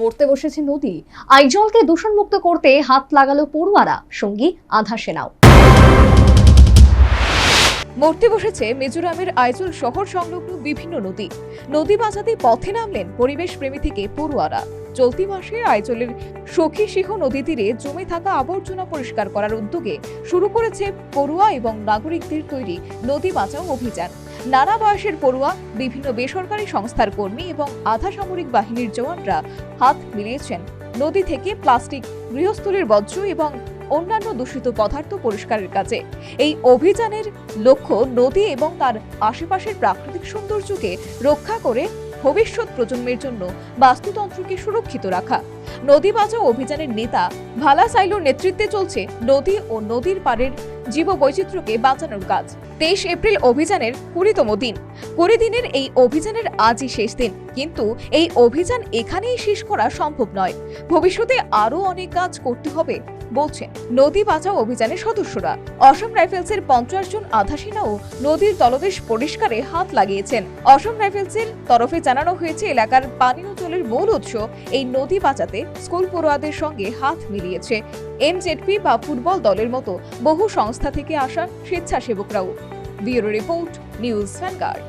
মরতে বসেছে নদী। আইজলকে দূষণমুক্ত করতে হাত লাগালো পড়ুয়ারা। সঙ্গী আধা সেনাও। মরতে বসেছে মিজোরামের আইজল শহর সংলগ্ন বিভিন্ন নদী। নদী বাঁচাতে পথে নামলেন পরিবেশ প্রেমী থেকে পড়ুয়ারা। চলতি মাসে আইজলের সখী সিংহ নদী তীরে জমে থাকা আবর্জনা পরিষ্কার করার উদ্যোগে শুরু করেছে পড়ুয়া এবং নাগরিকদের তৈরি নদী বাঁচাও অভিযান। নানা বয়সের পড়ুয়া, বিভিন্ন বেসরকারি সংস্থার কর্মী এবং আধা সামরিক বাহিনীর জওয়ানরা হাত মিলিয়েছেন। নদী থেকে প্লাস্টিক, গৃহস্থলীর বর্জ্য এবং অন্যান্য দূষিত পদার্থ পরিষ্কারের কাজে। এই অভিযানের লক্ষ্য নদী এবং তার আশেপাশের প্রাকৃতিক সৌন্দর্যকে রক্ষা করে ভবিষ্যৎ প্রজন্মের জন্য বাস্তুতন্ত্রকে সুরক্ষিত রাখা। নদী বাঁচাও অভিযানের নেতা ভালা সাইলোর নেতৃত্বে চলছে নদী ও নদীর পাড়ের জীববৈচিত্র্যকে বাঁচানোর কাজ। তেইশ এপ্রিল অভিযানের কুড়িতম দিন। কুড়ি দিনের এই অভিযানের আজই শেষ দিন। কিন্তু এই অভিযান এখানেই শেষ করা সম্ভব নয়। ভবিষ্যতে আরও অনেক কাজ করতে হবে, বলছেন নদী বাঁচাও অভিযানের সদস্যরা। অসম রাইফেলসের পঞ্চাশ জন আধা সেনাও নদীর তলদেশ পরিষ্কারে হাত লাগিয়েছেন। অসম রাইফেলসের তরফে জানানো হয়েছে এলাকার পানীয় জলের মূল উৎস এই নদী বাঁচাতে স্কুল পড়ুয়াদের সঙ্গে হাত মিলিয়েছে। এমজেডপি বা ফুটবল দলের মতো বহু সংস্থা থেকে আসা স্বেচ্ছাসেবকরাও। Bureau report, news vanguard.